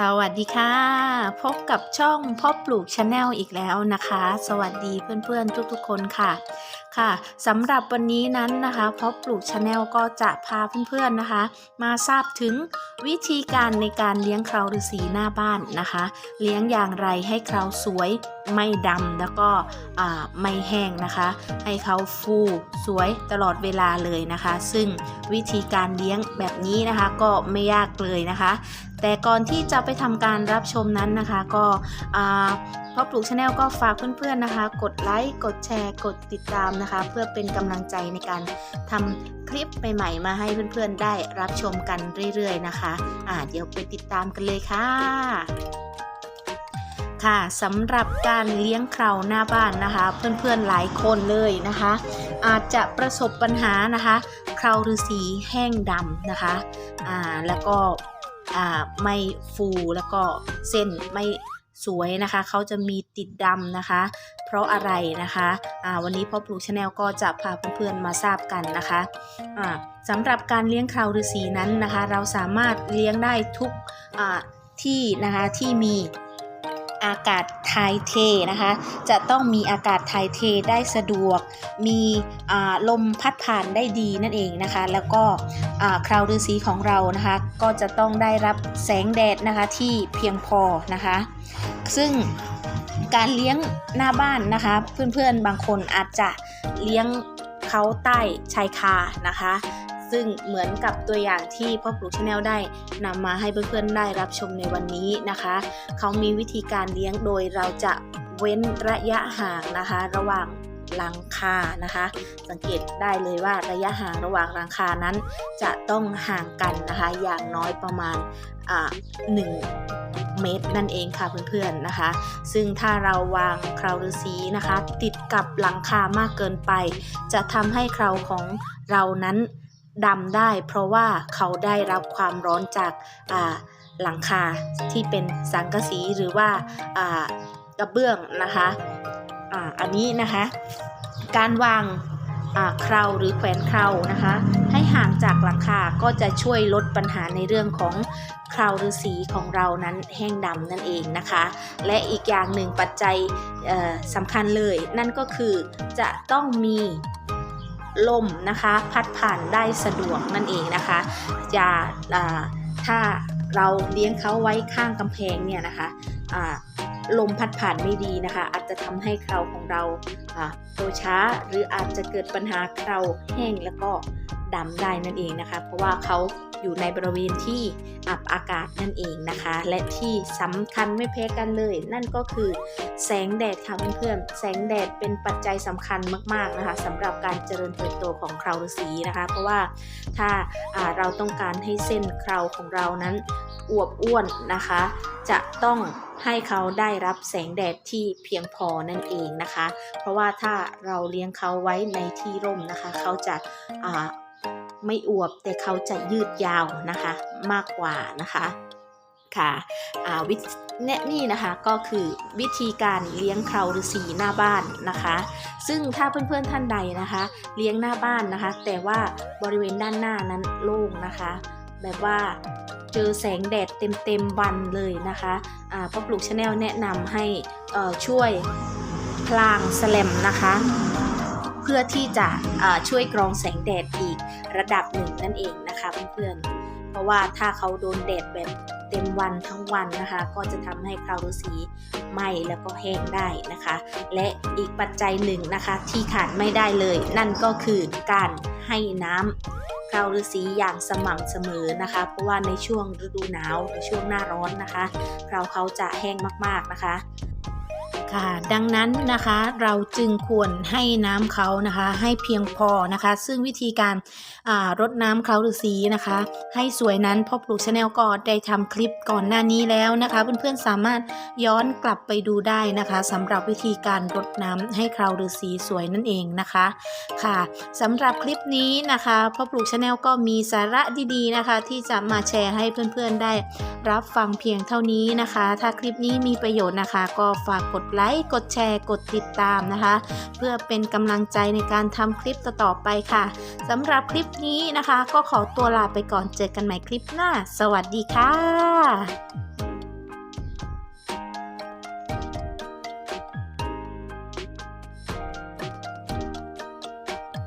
สวัสดีค่ะ พบกับช่องพ่อปลูกชาแนลอีกแล้วนะคะ สวัสดีเพื่อนๆทุกๆคนค่ะค่ะสำหรับวันนี้นั้นนะคะพ่อปลูกชาแนลก็จะพาเพื่อนๆนะคะ มาทราบถึงวิธีการในการเลี้ยงคราวฤาษีหน้าบ้านนะคะ เลี้ยงอย่างไรให้คราวสวยไม่ดำแล้วก็ไม่แห้งนะคะ ให้เขาฟูสวยตลอดเวลาเลยนะคะ ซึ่งวิธีการเลี้ยงแบบนี้นะคะก็ไม่ยากเลยนะคะ แต่ก่อนที่จะไปทำการรับชมนั้นนะคะ ก็พ่อปลูกชาแนลก็ฝากเพื่อนๆนะคะ กดไลค์ กดแชร์ กดติดตามนะคะ เพื่อเป็นกำลังใจในการทำคลิปใหม่ๆ มาให้เพื่อนๆได้รับชมกันเรื่อยๆนะคะอ่าเดี๋ยวไปติดตามกันเลยค่ะค่ะสำหรับการเลี้ยงเคราหน้าบ้านนะคะ เพื่อนๆหลายคนเลยนะคะ อาจจะประสบปัญหานะคะ เคราฤาษีแห้งดำนะคะอ่าแล้วก็ ไม่ฟูแล้วก็เส้นไม่สวยนะคะ เขาจะมีติดดำนะคะ เพราะอะไรนะคะะวันนี้พ่อปลูกชาแนลก็จะพาเพื่อนๆมาทราบกันนะคะะสำหรับการเลี้ยงคราฤาษีนั้นนะคะ เราสามารถเลี้ยงได้ทุกที่นะคะที่มี อากาศถ่ายเทนะคะ จะต้องมีอากาศถ่ายเทได้สะดวก มีลมพัดผ่านได้ดีนั่นเองนะคะ แล้วก็คราวฤาษีของเรานะคะ ก็จะต้องได้รับแสงแดดนะคะที่เพียงพอนะคะ ซึ่งการเลี้ยงหน้าบ้านนะคะ เพื่อนๆบางคนอาจจะเลี้ยงเขาใต้ชายคานะคะ ซึ่งเหมือนกับตัวอย่างที่พ่อปลูกชาแนลได้นำมาให้เพื่อนๆได้รับชมในวันนี้นะคะ เขามีวิธีการเลี้ยงโดยเราจะเว้นระยะห่างนะคะ ระหว่างหลังคานะคะ สังเกตได้เลยว่าระยะห่างระหว่างหลังคานั้น จะต้องห่างกันนะคะ อย่างน้อยประมาณหนึ่งเมตรนั่นเองค่ะเพื่อนๆนะคะ ซึ่งถ้าเราวางเคราฤาษีนะคะ ติดกับหลังคามากเกินไป จะทำให้เคราของเรานั้น ดำได้ เพราะว่าเขาได้รับความร้อนจากาหลังคาที่เป็นสังกะสีหรือว่าากระเบื้องนะคะออันนี้นะคะ การวางาเคราหรือแขวนเครานะคะ ให้ห่างจากหลังคาก็จะช่วยลดปัญหาในเรื่องของเคราฤาษีของเรานั้นแห้งดำนั่นเองนะคะ และอีกอย่างหนึ่งปัจจัยสำคัญเลย นั่นก็คือจะต้องมี ลมนะคะ พัดผ่านได้สะดวกนั่นเองนะคะอย่าถ้าเราเลี้ยงเขาไว้ข้างกำแพงเนี่ยนะคะลมพัดผ่านไม่ดีนะคะ อาจจะทำให้เคราของเราอ่าโตช้าหรืออาจจะเกิดปัญหาเคราแห้งแล้วก็ดำได้นั่นเองนะคะ เพราะว่าเขา อยู่ในบริเวณที่อับอากาศนั่นเองนะคะ และที่สำคัญไม่แพ้กันเลย นั่นก็คือแสงแดดค่ะเพื่อนๆแสงแดดเป็นปัจจัยสำคัญมากๆนะคะสำหรับการเจริญเติบโตของเคราฤาษีนะคะ เพราะว่าถ้าาเราต้องการให้เส้นเคราของเรานั้นอวบอ้วนนะคะ จะต้องให้เขาได้รับแสงแดดที่เพียงพอนั่นเองนะคะ เพราะว่าถ้าเราเลี้ยงเขาไว้ในที่ร่มนะคะ เขาจะอ่า ไม่อวบแต่เขาจะยืดยาวนะคะมากกว่านะคะค่ะอ่าวิเนี่ยนี่นะคะก็คือวิธีการเลี้ยงเคราฤาษีหน้าบ้านนะคะ ซึ่งถ้าเพื่อนๆท่านใดนะคะ เลี้ยงหน้าบ้านนะคะ แต่ว่าบริเวณด้านหน้านั้นโล่งนะคะ แบบว่าเจอแสงแดดเต็มๆวันเลยนะคะอ่าพ่อปลูกชาแนลแนะนำให้ช่วยพลางแสลมนะคะ เพื่อที่จะช่วยกรองแสงแดดอีก ระดับหนึ่งนั่นเองนะคะเพื่อนๆ เพราะว่าถ้าเขาโดนแดดแบบเต็มวันทั้งวันนะคะ ก็จะทำให้คราวฤาษีไหม้แล้วก็แห้งได้นะคะ และอีกปัจจัยหนึ่งนะคะที่ขาดไม่ได้เลย นั่นก็คือการให้น้ำคราวฤาษีอย่างสม่ำเสมอนะคะ เพราะว่าในช่วงฤดูหนาวในช่วงหน้าร้อนนะคะคราวเขาจะแห้งมากๆนะคะ ค่ะ ดังนั้นนะคะเราจึงควรให้น้ำเขานะคะ ให้เพียงพอนะคะ ซึ่งวิธีการรดน้ำเขาหรือสีนะคะ ให้สวยนั้นพ่อปลูกชาแนลก็ได้ทำคลิปก่อนหน้านี้แล้วนะคะ เพื่อนๆสามารถย้อนกลับไปดูได้นะคะสำหรับวิธีการรดน้ำให้เคราหรือสีสวยนั่นเองนะคะค่ะสำหรับคลิปนี้นะคะพ่อปลูกชาแนลก็มีสาระดีๆนะคะ ที่จะมาแชร์ให้เพื่อนๆได้รับฟังเพียงเท่านี้นะคะ ถ้าคลิปนี้มีประโยชน์นะคะ ก็ฝากกดไลลค์ กดแชร์ กดติดตามนะคะ เพื่อเป็นกำลังใจในการทำคลิปต่อๆไปค่ะสำหรับคลิปนี้นะคะ ก็ขอตัวลาไปก่อนเจอกันใหม่คลิปหน้า สวัสดีค่ะ